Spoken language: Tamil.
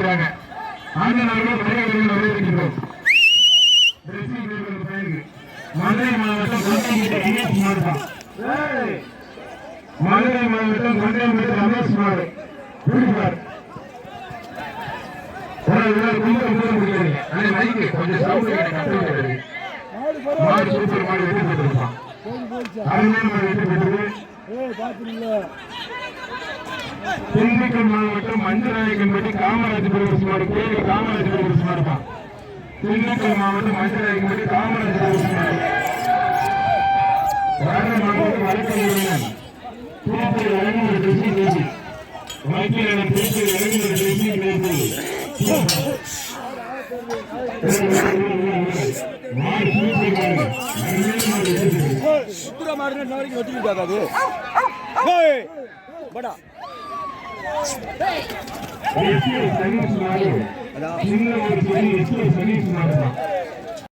இருக்கிறாங்க. ஆண்கள் அவர்கள் மரியாதைகள் வரவேற்கின்றோம் மதுரை மாவட்டம் ரமேஷ் மாவட்டம் மதுரை மாவட்டம் கொண்டைப்பட்டி ரமேஷ் மாவட்டம் கொஞ்சம் சவுண்ட் மாடு சூப்பர் மாடு வெற்றி பெற்றிருப்பான் அருமையான மாடு வெற்றி பெற்றது. திண்டுக்கல் மாவட்டம் மஞ்சநாயக்கன்பட்டி காமராஜ் பிரதேச மாடு கோயில் காமராஜ் பிரதேச மாடுப்பான் திண்டுக்கல் மாவட்டம் மஞ்சநாயக்கன்பட்டி காமராஜ் பிரதேச மாடு வடக்கு மாவட்டம் வழக்கறிஞர் திருப்பதி இறங்குகிற திருச்சி பேசி திருச்சி பேசி மாடு சூப்பர் மாடு அருமையான மாடு வெற்றி பெற்றது சுத்துற மாடு இன்ன